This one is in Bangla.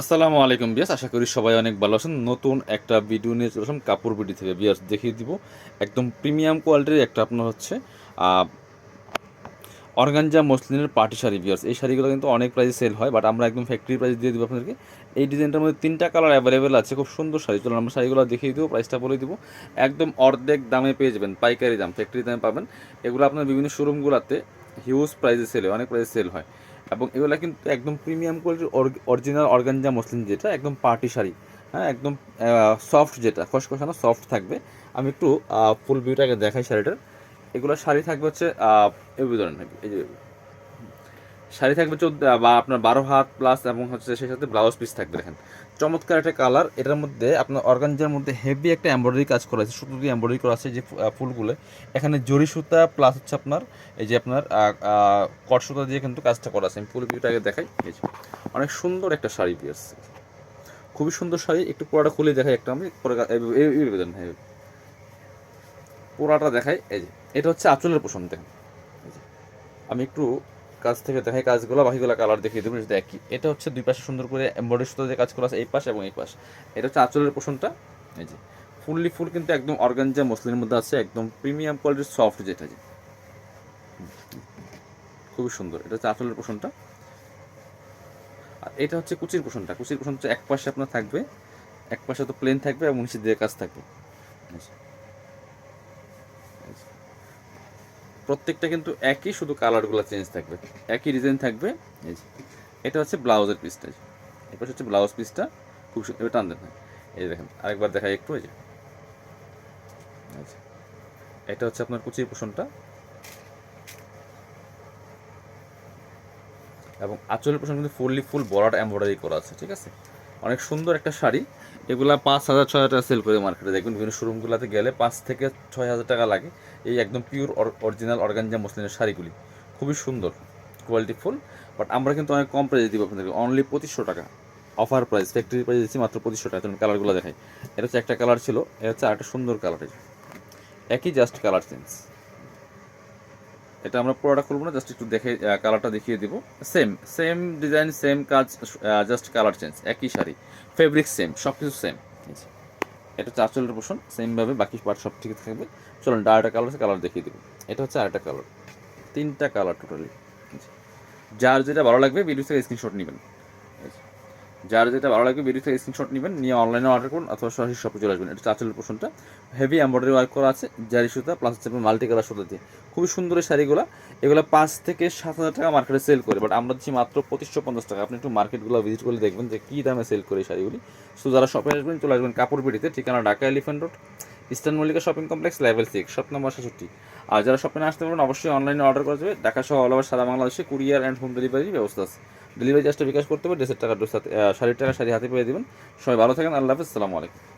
আসসালামু আলাইকুম বিয়াস আশা করি সবাই অনেক ভালো আছেন। নতুন একটা ভিডিও নিয়ে চলে আসলাম কাপড় বিডি থেকে। বিয়াস দেখিয়ে দিব। একদম প্রিমিয়াম কোয়ালিটির একটা আপনার হচ্ছে অর্গানজা মসলিনের পার্টি শাড়ি বিয়ার্স এই শাড়িগুলো কিন্তু অনেক প্রাইসে সেল হয় বাট আমরা একদম ফ্যাক্টরি প্রাইস দিয়ে দিব আপনাদেরকে। এই ডিজাইনটার মধ্যে তিনটা কালার অ্যাভেলেবেল আছে, খুব সুন্দর শাড়ি। চলুন আমরা শাড়িগুলো দেখিয়ে দিব প্রাইসটা বলে দিব। একদম অর্ধেক দামে পেয়ে যাবেন, পাইকারি দাম ফ্যাক্টরি দামে পাবেন। এগুলো আপনার বিভিন্ন শোরুমগুলোতে হিউজ প্রাইসে সেল হয়, অনেক প্রাইসে সেল হয়। এবং এগুলো কিন্তু একদম প্রিমিয়াম কোয়ালিটির অরিজিনাল অর্গানজা মসলিন যেটা, একদম পার্টি শাড়ি হ্যাঁ একদম সফট যেটা, খসখসানো সফট থাকবে। আমি একটু ফুল ভিউটাকে দেখাই শাড়িটার। এগুলো শাড়ি থাকবে হচ্ছে এই ধরনের, এই যে শাড়ি থাকবে চোদ্দ বা আপনার বারো হাত প্লাস এবং হচ্ছে সেই সাথে ব্লাউজ পিস থাকবে দেখেন। চমৎকার একটা কালার এটার মধ্যে আপনার অর্গানজার মধ্যে হেভি একটা এমব্রয়ডারি কাজ করা আছে, সুতো দিয়ে এমব্রয়ডারি করা আছে যে ফুলগুলো। এখানে জরি সুতা প্লাস হচ্ছে আপনার, এই যে আপনার কট সুতা দিয়ে কিন্তু কাজটা করা আছে। আমি ফুল ভিউটাকে দেখাই। এই যে, অনেক সুন্দর একটা শাড়ি পিয়ার্স খুবই সুন্দর শাড়ি, একটু পোড়াটা খুলে দেখাই একটা আমি পোড়াটা দেখাই, এই যে, এটা হচ্ছে আঁচলের পোষণ দেখেন। আমি একটু কাজ থেকে দেখাই কাজগুলো, বাকিগুলো কালার দেখিয়ে দেবো সেটা একই। এটা হচ্ছে দুই পাশে সুন্দর করে এমব্রয়ডারি সুতো দিয়ে কাজ করা আছে, এই পাশ এবং এই পাশ। এটা হচ্ছে আঁচলের পোষণটা। এই যে, ফুললি ফুল কিন্তু একদম অর্গানজা মসলিনের মধ্যে আছে, একদম প্রিমিয়াম কোয়ালিটির সফট যেটা যে। খুবই সুন্দর, এটা হচ্ছে আঁচলের পোষণটা। আর এটা হচ্ছে কুচির পোষণটা। কুচির পোষণ হচ্ছে এক পাশে আপনার থাকবে, এক পাশে তো প্লেন থাকবে এবং নিচে দিয়ে কাজ থাকবে। এই যে। এই যে। প্রত্যেকটা কিন্তু একই শুধু কালারগুলো চেঞ্জ থাকবে। একই ডিজাইন থাকবে, এই যে। এটা হচ্ছে ব্লাউজের পিসটা এরপর হচ্ছে ব্লাউজ পিসটা খুব সুন্দর টান দেন। এই দেখেন, আরেকবার দেখাই একটু, এই যে। যে। এটা হচ্ছে আপনার কুচির পোষণটা। এবং আঁচলের পোষণ কিন্তু ফুললি ফুল বড়াট এমব্রয়ডারি করা আছে, ঠিক আছে? অনেক সুন্দর একটা শাড়ি। এগুলা পাঁচ হাজার ছয় হাজার টাকা সেল করে মার্কেটে দেখবেন বিভিন্ন শোরুমগুলোতে গেলে পাঁচ থেকে ছয় হাজার টাকা লাগে এই একদম পিওর অরিজিনাল অর্গানজা মসলিনের শাড়িগুলি। খুবই সুন্দর কোয়ালিটি ফুল বাট আমরা কিন্তু অনেক কম প্রাইসে দিব আপনাদেরকে। অনলি পঁচিশশো টাকা। অফার প্রাইস ফ্যাক্টরি প্রাইস দিচ্ছি মাত্র পঁচিশশো টাকা। তুমি কালারগুলো দেখাই। এটা হচ্ছে একটা কালার ছিল, এটা হচ্ছে আরেকটা সুন্দর কালারের একই জাস্ট কালার চেঞ্জ এটা আমরা পুরোটা খুলবো না জাস্ট একটু দেখে কালারটা দেখিয়ে দিব। সেম সেম ডিজাইন সেম কাজ জাস্ট কালার চেঞ্জ একই শাড়ি ফেব্রিক সেম সব কিছু সেম এটা চার চলের পোষণ সেমভাবে বাকি পার্ট সব ঠিক থাকবে। চলুন আরেকটা কালার আছে কালার দেখিয়ে দেবো। এটা হচ্ছে আরেকটা কালার তিনটা কালার টোটালি যার যেটা ভালো লাগবে ভিডিও থেকে স্ক্রিনশট নেবেন। যার যেটা ভালো লাগবে ভিডিও থেকে স্ক্রিনশট নেবেন, নিয়ে অনলাইনে অর্ডার করুন, অথবা সরাসরি শপে চলে আসবেন। এটা চাঁচলের পোষণটা হেভি এমব্রয়ডারি ওয়ার্ক করা আছে জারি সুতা প্লাস হচ্ছে মাল্টি কালার সুতা দিয়ে। খুবই সুন্দর এই শাড়িগুলো। এগুলো পাঁচ থেকে সাত হাজার টাকা মার্কেটে সেল করে বাট আমরা দিচ্ছি মাত্র পঁচিশশো পঞ্চাশ টাকা। আপনি একটু মার্কেটগুলো ভিজিট করে দেখবেন যে কী দামে সেল করে এই শাড়িগুলি। সো যারা শপে আসবেন, চলে আসবেন কাপড় পিটিতে ঠিকানা Dhaka Elephant Road Eastern Mallika shopping complex level six shop number সাতষট্টি আর যারা শপে আসতে পারবেন, অবশ্যই অনলাইনে অর্ডার করা যাবে। ঢাকা সহ অল ওভার সারা বাংলাদেশে কুরিয়ার অ্যান্ড হোম ডেলিভারির ব্যবস্থা আছে। ডেলিভারি চার্জটা বিকাশ করতে হবে ড্রেসের টাকা হাতে শাড়ির টাকা শাড়ি হাতে পেয়ে দেবেন। সবাই ভালো থাকেন, আল্লাহ হাফিজ, সালামু আলাইকুম।